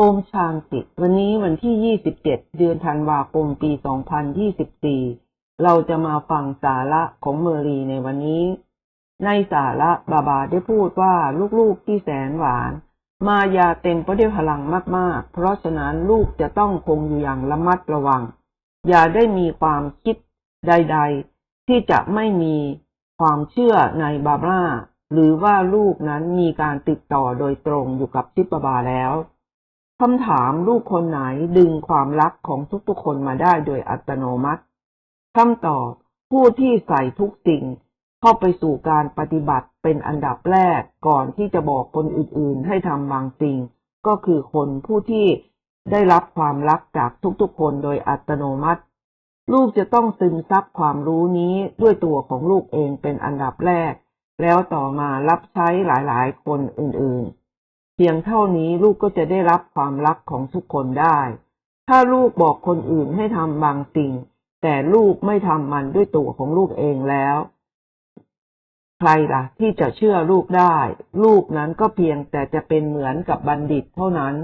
โอชานติวันนี้วันที่ 27 เดือนธันวาคม ปี 2024 เราจะมาฟังสาระของเมอรีในวันนี้ ในสาระบาบาได้พูดว่าลูกๆที่แสนหวาน มายาเต็มไปด้วยพลังมากๆ เพราะฉะนั้นลูกจะต้องคงอยู่อย่างระมัดระวัง อย่าได้มีความคิดใด ๆ ที่จะไม่มีความเชื่อในบาบาหรือว่าลูกนั้นมีการติดต่อโดยตรงอยู่กับชิปบาบาแล้ว คำถามลูกคนไหนดึงความรักของทุกๆคนมาได้โดยอัตโนมัติคำตอบผู้ที่ใส่ทุกสิ่ง เข้าไปสู่การปฏิบัติเป็นอันดับแรกก่อนที่จะบอกคนอื่นๆ ให้ทำบางสิ่ง ก็คือคนผู้ที่ได้รับความรักจากทุกๆคนโดยอัตโนมัติ ลูกจะต้องซึมซับความรู้นี้ด้วยตัวของลูกเองเป็นอันดับแรก แล้วต่อมารับใช้หลายๆ คนอื่นๆ พียงเท่านี้ลูกก็จะได้รับความรักของทุกคนได้ ถ้าลูกบอกคนอื่นให้ทำบางสิ่ง แต่ลูกไม่ทำมันด้วยตัวของลูกเองแล้ว ใครล่ะ ที่จะเชื่อลูกได้ ลูกนั้นก็เพียงแต่จะเป็นเหมือนกับบัณฑิตเท่านั้น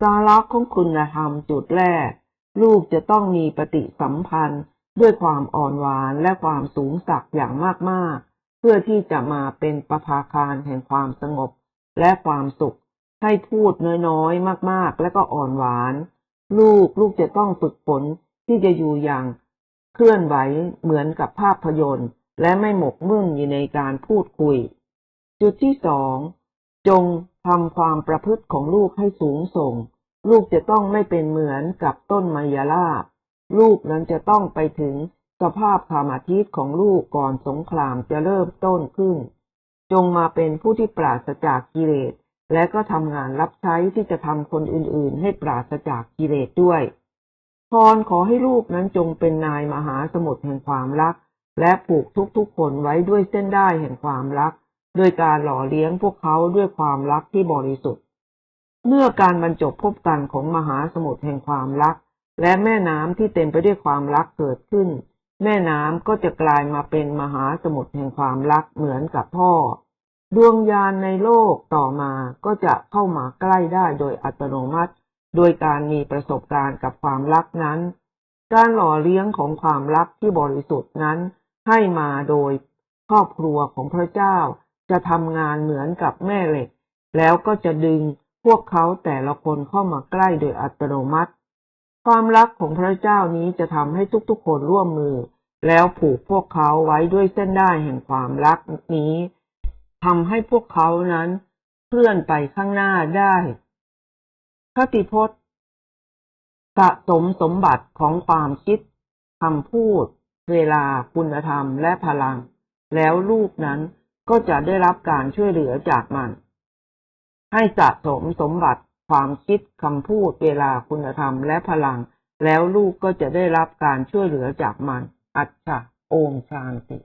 สาระของคุณธรรมจุดแรก ลูกจะต้องมีปฏิสัมพันธ์ด้วยความอ่อนหวานและความสูงสักอย่างมากๆ เพื่อที่จะมาเป็นประภาคารแห่งความสงบ และความสุข ให้พูดน้อยๆ มากๆ และก็อ่อนหวาน ลูกลูกจะต้องฝึกฝนที่จะอยู่อย่างเคลื่อนไหวเหมือนกับภาพยนตร์ และไม่หมกมุ่นอยู่ในการพูดคุย จุดที่สองจงทำความประพฤติของลูกให้สูงส่ง ลูกจะต้องไม่เป็นเหมือนกับต้นมายาลาบลูกนั้นจะต้องไปถึงสภาพธรรมอาทิตย์ของลูกก่อนสงครามจะเริ่มต้นขึ้น จงมาเป็นผู้ที่ปราศจากกิเลส และก็ทำงานรับใช้ที่จะทำคนอื่นๆ ให้ปราศจากกิเลสด้วยพรขอให้ลูกนั้นจงเป็นนายมหาสมุทรแห่งความรัก และผูกทุกๆคนไว้ด้วยเส้นได้แห่งความรัก โดยการหล่อเลี้ยงพวกเขาด้วยความรักที่บริสุทธิ์ เมื่อการบรรจบพบกันของมหาสมุทรแห่งความรัก และแม่น้ำที่เต็มไปด้วยความรักเกิดขึ้น แม่น้ำก็จะกลายมาเป็นมหาสมุทรแห่งความรักเหมือนกับพ่อ ดวงยานในโลกต่อมาก็จะเข้ามาใกล้ได้โดยอัตโนมัติ โดยการมีประสบการณ์กับความรักนั้น การหล่อเลี้ยงของความรักที่บริสุทธิ์นั้น ให้มาโดยครอบครัวของพระเจ้า จะทำงานเหมือนกับแม่เหล็ก แล้วก็จะดึงพวกเขาแต่ละคนเข้ามาใกล้โดยอัตโนมัติ ความรักของพระเจ้านี้จะทำให้ทุกๆคนร่วมมือ แล้วผูกพวกเขาไว้ด้วยเส้นได้แห่งความรักนี้ ทำให้พวกเขานั้นเคลื่อนไปข้างหน้าได้คติพจน์ สะสมสมบัติของความคิดคำพูด เวลาคุณธรรมและพลัง แล้วลูกนั้นก็จะได้รับการช่วยเหลือจากมัน ให้สะสมสมบัติความคิดคำพูด เวลาคุณธรรมและพลัง แล้วลูกก็จะได้รับการช่วยเหลือจากมัน อัจฉะโอมชานติ